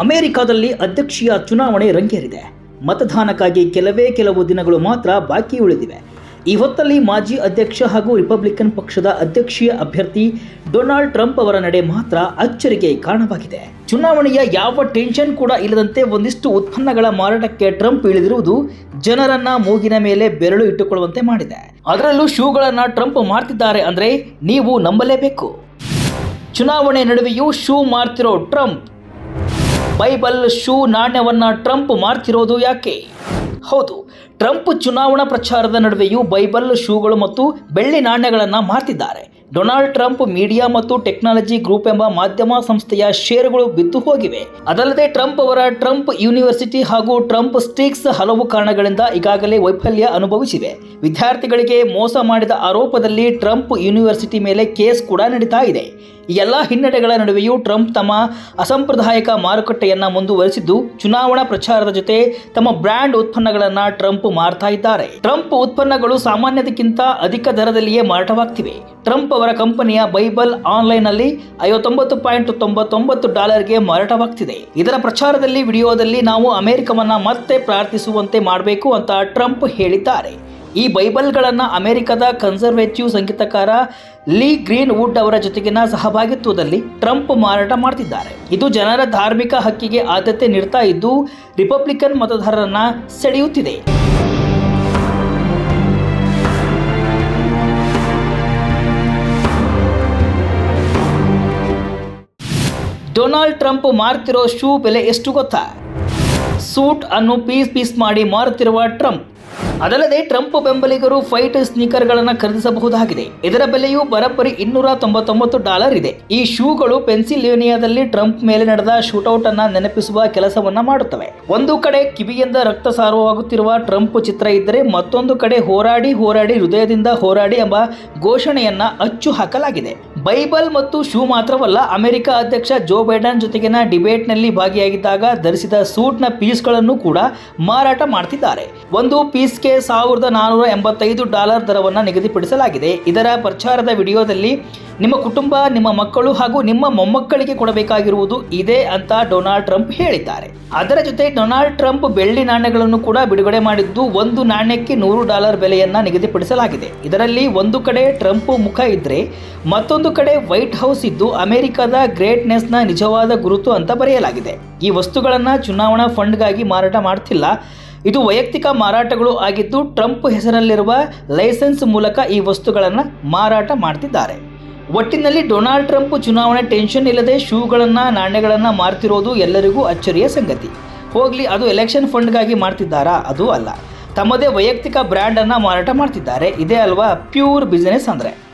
ಅಮೆರಿಕದಲ್ಲಿ ಅಧ್ಯಕ್ಷೀಯ ಚುನಾವಣೆ ರಂಗೇರಿದೆ. ಮತದಾನಕ್ಕಾಗಿ ಕೆಲವೇ ಕೆಲವು ದಿನಗಳು ಮಾತ್ರ ಬಾಕಿ ಉಳಿದಿವೆ. ಈ ಹೊತ್ತಲ್ಲಿ ಮಾಜಿ ಅಧ್ಯಕ್ಷ ಹಾಗೂ ರಿಪಬ್ಲಿಕನ್ ಪಕ್ಷದ ಅಧ್ಯಕ್ಷೀಯ ಅಭ್ಯರ್ಥಿ ಡೊನಾಲ್ಡ್ ಟ್ರಂಪ್ ಅವರ ನಡೆ ಮಾತ್ರ ಅಚ್ಚರಿಗೆ ಕಾರಣವಾಗಿದೆ. ಚುನಾವಣೆಯ ಯಾವ ಟೆನ್ಷನ್ ಕೂಡ ಇಲ್ಲದಂತೆ ಒಂದಿಷ್ಟು ಉತ್ಪನ್ನಗಳ ಮಾರಾಟಕ್ಕೆ ಟ್ರಂಪ್ ಇಳಿದಿರುವುದು ಜನರನ್ನ ಮೂಗಿನ ಮೇಲೆ ಬೆರಳು ಇಟ್ಟುಕೊಳ್ಳುವಂತೆ ಮಾಡಿದೆ. ಅದರಲ್ಲೂ ಶೂಗಳನ್ನ ಟ್ರಂಪ್ ಮಾರ್ತಿದ್ದಾರೆ ಅಂದ್ರೆ ನೀವು ನಂಬಲೇಬೇಕು. ಚುನಾವಣೆ ನಡುವೆಯೂ ಶೂ ಮಾರ್ತಿರೋ ಟ್ರಂಪ್ ಬೈಬಲ್ ಶೂ ನಾಣ್ಯವನ್ನ ಟ್ರಂಪ್ ಮಾರ್ತಿರೋದು ಯಾಕೆ? ಹೌದು, ಟ್ರಂಪ್ ಚುನಾವಣಾ ಪ್ರಚಾರದ ನಡುವೆಯೂ ಬೈಬಲ್ ಶೂಗಳು ಮತ್ತು ಬೆಳ್ಳಿ ನಾಣ್ಯಗಳನ್ನು ಮಾರ್ತಿದ್ದಾರೆ. ಡೊನಾಲ್ಡ್ ಟ್ರಂಪ್ ಮೀಡಿಯಾ ಮತ್ತು ಟೆಕ್ನಾಲಜಿ ಗ್ರೂಪ್ ಎಂಬ ಮಾಧ್ಯಮ ಸಂಸ್ಥೆಯ ಷೇರುಗಳು ಬಿದ್ದು ಹೋಗಿವೆ. ಅದಲ್ಲದೆ ಟ್ರಂಪ್ ಅವರ ಟ್ರಂಪ್ ಯೂನಿವರ್ಸಿಟಿ ಹಾಗೂ ಟ್ರಂಪ್ ಸ್ಟಿಕ್ಸ್ ಹಲವು ಕಾರಣಗಳಿಂದ ಈಗಾಗಲೇ ವೈಫಲ್ಯ ಅನುಭವಿಸಿವೆ. ವಿದ್ಯಾರ್ಥಿಗಳಿಗೆ ಮೋಸ ಮಾಡಿದ ಆರೋಪದಲ್ಲಿ ಟ್ರಂಪ್ ಯೂನಿವರ್ಸಿಟಿ ಮೇಲೆ ಕೇಸ್ ಕೂಡ ನಡೀತಾ ಇದೆ. ಈ ಎಲ್ಲ ಹಿನ್ನಡೆಗಳ ನಡುವೆಯೂ ಟ್ರಂಪ್ ತಮ್ಮ ಅಸಂಪ್ರದಾಯಕ ಮಾರುಕಟ್ಟೆಯನ್ನು ಮುಂದುವರಿಸಿದ್ದು, ಚುನಾವಣಾ ಪ್ರಚಾರದ ಜೊತೆ ತಮ್ಮ ಬ್ರ್ಯಾಂಡ್ ಉತ್ಪನ್ನಗಳನ್ನು ಟ್ರಂಪ್ ಮಾರ್ತಾ ಇದ್ದಾರೆ. ಟ್ರಂಪ್ ಉತ್ಪನ್ನಗಳು ಸಾಮಾನ್ಯದಕ್ಕಿಂತ ಅಧಿಕ ದರದಲ್ಲಿಯೇ ಮಾರಾಟವಾಗ್ತಿವೆ. ಟ್ರಂಪ್ ಅವರ ಕಂಪನಿಯ ಬೈಬಲ್ ಆನ್ಲೈನ್ನಲ್ಲಿ ಐವತ್ತೊಂಬತ್ತು ಪಾಯಿಂಟ್ ತೊಂಬತ್ತೊಂಬತ್ತು ಡಾಲರ್ಗೆ ಮಾರಾಟವಾಗ್ತಿದೆ. ಇದರ ಪ್ರಚಾರದಲ್ಲಿ ವಿಡಿಯೋದಲ್ಲಿ ನಾವು ಅಮೆರಿಕವನ್ನು ಮತ್ತೆ ಪ್ರಾರ್ಥಿಸುವಂತೆ ಮಾಡಬೇಕು ಅಂತ ಟ್ರಂಪ್ ಹೇಳಿದ್ದಾರೆ. ಈ ಬೈಬಲ್ಗಳನ್ನು ಅಮೆರಿಕದ ಕನ್ಸರ್ವೇಟಿವ್ ಸಂಗೀತಕಾರ ಲೀ ಗ್ರೀನ್ ವುಡ್ ಅವರ ಜೊತೆಗಿನ ಸಹಭಾಗಿತ್ವದಲ್ಲಿ ಟ್ರಂಪ್ ಮಾರಾಟ ಮಾಡ್ತಿದ್ದಾರೆ. ಇದು ಜನರ ಧಾರ್ಮಿಕ ಹಕ್ಕಿಗೆ ಆದ್ಯತೆ ನೀಡ್ತಾ ಇದ್ದು, ರಿಪಬ್ಲಿಕನ್ ಮತದಾರರನ್ನ ಸೆಳೆಯುತ್ತಿದೆ. ಡೊನಾಲ್ಡ್ ಟ್ರಂಪ್ ಮಾರ್ತಿರೋ ಶೂ ಬೆಲೆ ಎಷ್ಟು ಗೊತ್ತಾ? ಸೂಟ್ ಅನ್ನು ಪೀಸ್ ಪೀಸ್ ಮಾಡಿ ಮಾರುತ್ತಿರುವ ಟ್ರಂಪ್. ಅದಲ್ಲದೆ ಟ್ರಂಪ್ ಬೆಂಬಲಿಗರು ಫೈಟ್ ಸ್ನೀಕರ್ಗಳನ್ನು ಖರೀದಿಸಬಹುದಾಗಿದೆ. ಇದರ ಬೆಲೆಯು ಬರೋಬ್ಬರಿ ಇನ್ನೂರ ತೊಂಬತ್ತೊಂಬತ್ತು ಡಾಲರ್ ಇದೆ. ಈ ಶೂಗಳು ಪೆನ್ಸಿಲ್ವೇನಿಯಾದಲ್ಲಿ ಟ್ರಂಪ್ ಮೇಲೆ ನಡೆದ ಶೂಟೌಟ್ ಅನ್ನ ನೆನಪಿಸುವ ಕೆಲಸವನ್ನ ಮಾಡುತ್ತವೆ. ಒಂದು ಕಡೆ ಕಿವಿಯಿಂದ ರಕ್ತ ಸಾರುವಾಗುತ್ತಿರುವ ಟ್ರಂಪ್ ಚಿತ್ರ ಇದ್ದರೆ ಮತ್ತೊಂದು ಕಡೆ ಹೋರಾಡಿ ಹೋರಾಡಿ ಹೃದಯದಿಂದ ಹೋರಾಡಿ ಎಂಬ ಘೋಷಣೆಯನ್ನ ಅಚ್ಚು ಹಾಕಲಾಗಿದೆ. ಬೈಬಲ್ ಮತ್ತು ಶೂ ಮಾತ್ರವಲ್ಲ, ಅಮೆರಿಕ ಅಧ್ಯಕ್ಷ ಜೋ ಬೈಡನ್ ಜೊತೆಗಿನ ಡಿಬೇಟ್ನಲ್ಲಿ ಭಾಗಿಯಾಗಿದ್ದಾಗ ಧರಿಸಿದ ಸೂಟ್ನ ಪೀಸ್ಗಳನ್ನು ಕೂಡ ಮಾರಾಟ ಮಾಡ್ತಿದ್ದಾರೆ. ಒಂದು ಪೀಸ್ಗೆ ಸಾವಿರದ ನಾನ್ನೂರ ಎಂಬತ್ತೈದು ಡಾಲರ್ ದರವನ್ನು ನಿಗದಿಪಡಿಸಲಾಗಿದೆ. ಇದರ ಪ್ರಚಾರದ ವಿಡಿಯೋದಲ್ಲಿ, ನಿಮ್ಮ ಕುಟುಂಬ, ನಿಮ್ಮ ಮಕ್ಕಳು ಹಾಗೂ ನಿಮ್ಮ ಮೊಮ್ಮಕ್ಕಳಿಗೆ ಕೊಡಬೇಕಾಗಿರುವುದು ಇದೆ ಅಂತ ಡೊನಾಲ್ಡ್ ಟ್ರಂಪ್ ಹೇಳಿದ್ದಾರೆ. ಅದರ ಜೊತೆ ಡೊನಾಲ್ಡ್ ಟ್ರಂಪ್ ಬೆಳ್ಳಿ ನಾಣ್ಯಗಳನ್ನು ಕೂಡ ಬಿಡುಗಡೆ ಮಾಡಿದ್ದು ಒಂದು ನಾಣ್ಯಕ್ಕೆ ನೂರು ಡಾಲರ್ ಬೆಲೆಯನ್ನ ನಿಗದಿಪಡಿಸಲಾಗಿದೆ. ಇದರಲ್ಲಿ ಒಂದು ಕಡೆ ಟ್ರಂಪ್ ಮುಖ ಇದ್ದರೆ ಮತ್ತೊಂದು ಕಡೆ ವೈಟ್ ಹೌಸ್ ಇದ್ದು ಅಮೆರಿಕದ ಗ್ರೇಟ್ನೆಸ್ನ ನಿಜವಾದ ಗುರುತು ಅಂತ ಬರೆಯಲಾಗಿದೆ. ಈ ವಸ್ತುಗಳನ್ನು ಚುನಾವಣಾ ಫಂಡ್ಗಾಗಿ ಮಾರಾಟ ಮಾಡ್ತಿಲ್ಲ. ಇದು ವೈಯಕ್ತಿಕ ಮಾರಾಟಗಳು ಆಗಿದ್ದು ಟ್ರಂಪ್ ಹೆಸರಲ್ಲಿರುವ ಲೈಸೆನ್ಸ್ ಮೂಲಕ ಈ ವಸ್ತುಗಳನ್ನು ಮಾರಾಟ ಮಾಡ್ತಿದ್ದಾರೆ. ಒಟ್ಟಿನಲ್ಲಿ ಡೊನಾಲ್ಡ್ ಟ್ರಂಪ್ ಚುನಾವಣೆ ಟೆನ್ಷನ್ ಇಲ್ಲದೆ ಶೂಗಳನ್ನು, ನಾಣ್ಯಗಳನ್ನು ಮಾರ್ತಿರೋದು ಎಲ್ಲರಿಗೂ ಅಚ್ಚರಿಯ ಸಂಗತಿ. ಹೋಗಲಿ, ಅದು ಎಲೆಕ್ಷನ್ ಫಂಡ್ಗಾಗಿ ಮಾಡ್ತಿದ್ದಾರಾ? ಅದು ಅಲ್ಲ. ತಮ್ಮದೇ ವೈಯಕ್ತಿಕ ಬ್ರ್ಯಾಂಡನ್ನು ಮಾರಾಟ ಮಾಡ್ತಿದ್ದಾರೆ. ಇದೇ ಅಲ್ವಾ ಪ್ಯೂರ್ ಬಿಸಿನೆಸ್ ಅಂದರೆ.